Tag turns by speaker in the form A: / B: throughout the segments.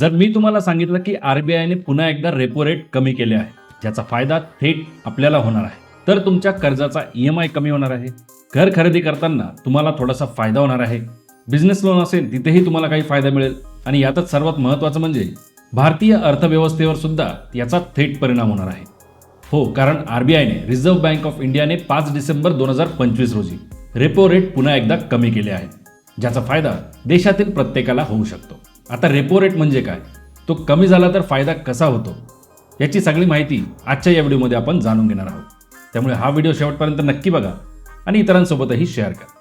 A: जर मी तुम्हाला सांगितलं की आरबीआयने पुन्हा एकदा रेपो रेट कमी केले आहे ज्याचा फायदा थेट आपल्याला होणार आहे तर तुमच्या कर्जाचा ई एम आय कमी होणार आहे. घर खरेदी करताना तुम्हाला थोडासा फायदा होणार आहे. बिझनेस लोन असेल तिथेही तुम्हाला काही फायदा मिळेल. आणि यातच सर्वात महत्त्वाचं म्हणजे भारतीय अर्थव्यवस्थेवर सुद्धा याचा थेट परिणाम होणार आहे. हो कारण आरबीआयने रिझर्व्ह बँक ऑफ इंडियाने पाच डिसेंबर दोन हजार पंचवीस रोजी रेपो रेट पुन्हा एकदा कमी केले आहे ज्याचा फायदा देशातील प्रत्येकाला होऊ शकतो. आता रेपो रेट म्हणजे काय? तो कमी झाला तर फायदा कसा होतो? याची सगळी माहिती आजच्या या व्हिडिओमध्ये आपण जाणून घेणार आहोत. त्यामुळे हा व्हिडिओ शेवटपर्यंत नक्की बघा आणि इतरांसोबतही शेअर करा.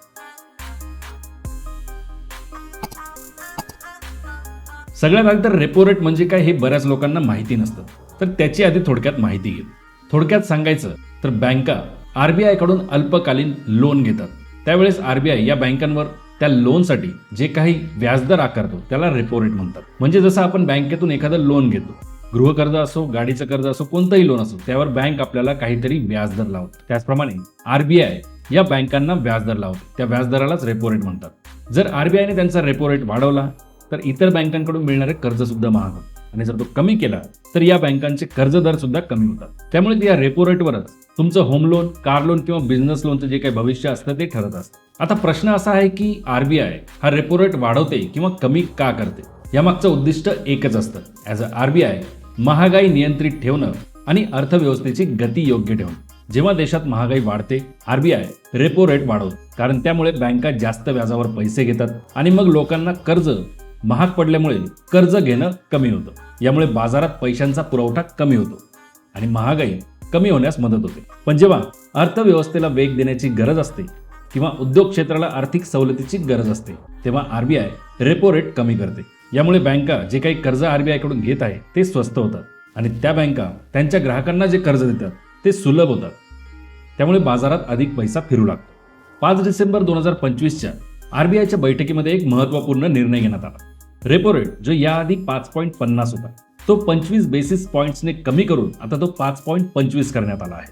A: सगळ्यात आधी तर रेपो रेट म्हणजे काय हे बऱ्याच लोकांना माहिती नसतं. तर त्याची आधी थोडक्यात माहिती घेऊ. थोडक्यात सांगायचं तर बँका आरबीआयकडून अल्पकालीन लोन घेतात. त्यावेळेस आरबीआय या बँकांवर त्या लोनसाठी जे काही व्याजदर आकारतो त्याला रेपो रेट म्हणतात. म्हणजे जसं आपण बँकेतून एखादं लोन घेतो गृहकर्ज असो गाडीचं कर्ज असो कोणतंही लोन असो त्यावर बँक आपल्याला काहीतरी व्याजदर लावतो. त्याचप्रमाणे आरबीआय या बँकांना व्याजदर लावतो. त्या व्याजदरालाच रेपो रेट म्हणतात. जर आरबीआयने त्यांचा रेपो रेट वाढवला तर इतर बँकांकडून मिळणारे कर्ज सुद्धा महाग होतं आणि जर तो कमी केला तर या बँकांचे कर्ज दर सुद्धा कमी होतात. त्यामुळे या रेपो रेटवरच तुमचं होम लोन कार लोन किंवा बिझनेस लोनचं जे काही भविष्य असतं ते ठरत असतं. आता प्रश्न असा आहे की आरबीआय हा रेपो रेट वाढवते किंवा कमी का करते? यामागचं उद्दिष्ट एकच असतं. ॲज अ आरबीआय महागाई नियंत्रित ठेवणं आणि अर्थव्यवस्थेची गती योग्य ठेवणं. जेव्हा देशात महागाई वाढते आरबीआय रेपो रेट वाढवतो. कारण त्यामुळे बँका जास्त व्याजावर पैसे घेतात आणि मग लोकांना कर्ज महाग पडल्यामुळे कर्ज घेणं कमी होतं. यामुळे बाजारात पैशांचा पुरवठा कमी होतो आणि महागाई कमी होण्यास मदत होते. पण जेव्हा अर्थव्यवस्थेला वेग देण्याची गरज असते किंवा उद्योग क्षेत्राला आर्थिक सवलतीची गरज असते तेव्हा आरबीआय रेपो रेट कमी करते. यामुळे बँका जे काही कर्ज आरबीआयकडून घेत आहे ते स्वस्त होतात आणि त्या बँका त्यांच्या ग्राहकांना जे कर्ज देतात ते सुलभ होतात. त्यामुळे बाजारात अधिक पैसा फिरू लागतो. पाच डिसेंबर दोन हजार पंचवीसच्या आरबीआयच्या बैठकीमध्ये एक महत्त्वपूर्ण निर्णय घेण्यात आला. रेपो रेट जो याआधी पाच पॉईंट पन्नास होता तो पंचवीस बेसिस पॉईंट्सने कमी करून आता तो पाच पॉईंट पंचवीस करण्यात आला आहे.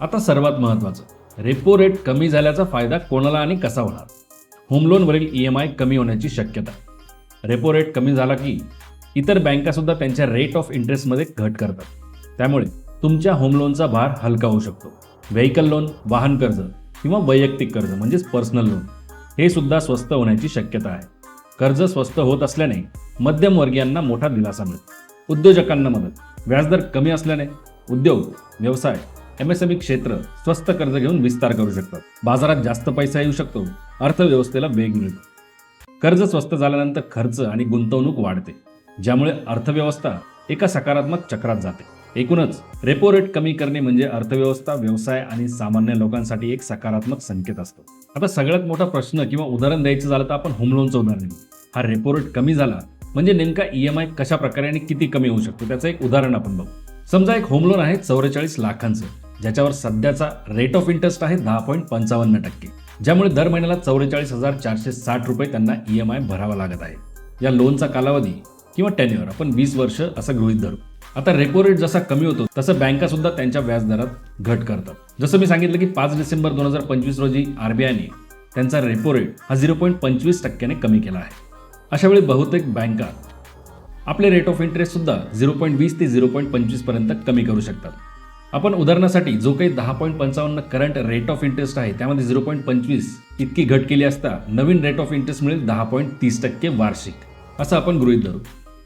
A: आता सर्वात महत्त्वाचं रेपो रेट कमी झाल्याचा फायदा कोणाला आणि कसा होणार? होम लोनवरील ई एम आय कमी होण्याची शक्यता. रेपो रेट कमी झाला की इतर बँकासुद्धा त्यांच्या रेट ऑफ इंटरेस्टमध्ये घट करतात. त्यामुळे तुमच्या होम लोनचा भार हलका होऊ शकतो. व्हेकल लोन वाहन कर्ज किंवा वैयक्तिक कर्ज म्हणजेच पर्सनल लोन हे सुद्धा स्वस्त होण्याची शक्यता आहे. कर्ज स्वस्त होत असल्याने मध्यमवर्गीयांना मोठा दिलासा मिळतो. उद्योजकांना मदत. व्याजदर कमी असल्याने उद्योग व्यवसाय एम एस एम ई क्षेत्र स्वस्त कर्ज घेऊन विस्तार करू शकतात. बाजारात जास्त पैसा येऊ शकतो. अर्थव्यवस्थेला वेग मिळतो. कर्ज स्वस्त झाल्यानंतर खर्च आणि गुंतवणूक वाढते. ज्यामुळे अर्थव्यवस्था एका सकारात्मक चक्रात जाते. एकूणच रेपो रेट कमी करणे म्हणजे अर्थव्यवस्था व्यवसाय आणि सामान्य लोकांसाठी एक सकारात्मक संकेत असतो. आता सगळ्यात मोठा प्रश्न किंवा उदाहरण द्यायचं झालं तर आपण होम लोनचं उदाहरण घेऊ हा रेपो रेट कमी झाला म्हणजे नेमका ई एम आय कशा प्रकारे आणि किती कमी होऊ शकतो त्याचं एक उदाहरण आपण बघू. समजा एक होम लोन आहे चौवेचाळीस लाखांचं ज्याच्यावर सध्याचा रेट ऑफ इंटरेस्ट आहे दहा पॉईंट पंचावन्न टक्के ज्यामुळे दर महिन्याला चौवेचाळीस हजार चारशे साठ रुपये त्यांना ई एम आय भरावा लागत आहे. या लोनचा कालावधी किंवा टेन्युअर आपण वीस वर्ष असं गृहीत धरू. आता रेपो रेट जसा कमी होतो तसं बँका सुद्धा त्यांच्या व्याजदरात घट करतात जसं मी सांगितलं की पाच डिसेंबर दोन हजार पंचवीस रोजी आरबीआयने त्यांचा रेपो रेट हा झिरो पॉईंट पंचवीस टक्क्याने कमी केला आहे. अशा वेळी बहुतेक बँका आपले रेट ऑफ इंटरेस्ट सुद्धा झिरो पॉईंट वीस ते झिरो पॉईंट पंचवीसपर्यंत कमी करू शकतात. आपण उदाहरणासाठी जो काही दहा पॉईंट पंचावन्न करंट रेट ऑफ इंटरेस्ट आहे त्यामध्ये झिरो पॉईंट पंचवीस इतकी घट केली असता नवीन रेट ऑफ इंटरेस्ट मिळेल दहा पॉईंट तीस टक्के वार्षिक असं आपण गृहीत धरू.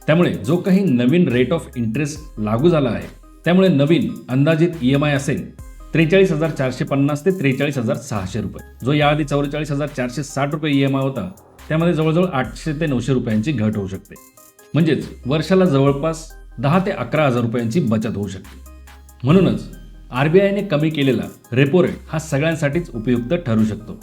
A: त्यामुळे जो काही नवीन रेट ऑफ इंटरेस्ट लागू झाला आहे त्यामुळे नवीन अंदाजित ई एम आय असेल त्रेचाळीस हजार चारशे पन्नास ते त्रेचाळीस हजार सहाशे रुपये. जो याआधी चौवेचाळीस हजार चारशे साठ रुपये ई एम आय होता त्यामध्ये जवळजवळ आठशे ते नऊशे रुपयांची घट होऊ शकते. म्हणजेच वर्षाला जवळपास दहा ते अकरा हजार रुपयांची बचत होऊ शकते. म्हणूनच आरबीआयने कमी केलेला रेपो रेट हा सगळ्यांसाठीच उपयुक्त ठरू शकतो.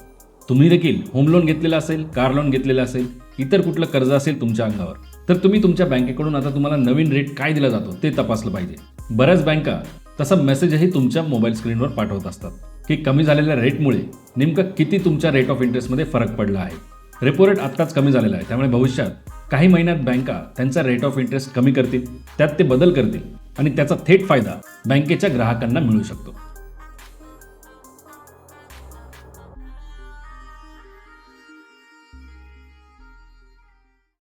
A: तुम्ही देखील होम लोन घेतलेलं असेल कार लोन घेतलेलं असेल इतर कुठलं कर्ज असेल तुमच्या अंगावर तर तुम्ही तुमच्या बँकेकडून आता तुम्हाला नवीन रेट काय दिला जातो ते तपासलं पाहिजे. बऱ्याच बँका तसा मेसेजही तुमच्या मोबाईल स्क्रीनवर पाठवत असतात की कमी झालेल्या रेटमुळे नेमकं किती तुमच्या रेट ऑफ इंटरेस्टमध्ये फरक पडला आहे. रेपो रेट आत्ताच कमी झालेला आहे. त्यामुळे भविष्यात काही महिन्यात बँका त्यांचा रेट ऑफ इंटरेस्ट कमी करतील त्यात ते बदल करतील आणि त्याचा थेट फायदा बँकेच्या ग्राहकांना मिळू शकतो.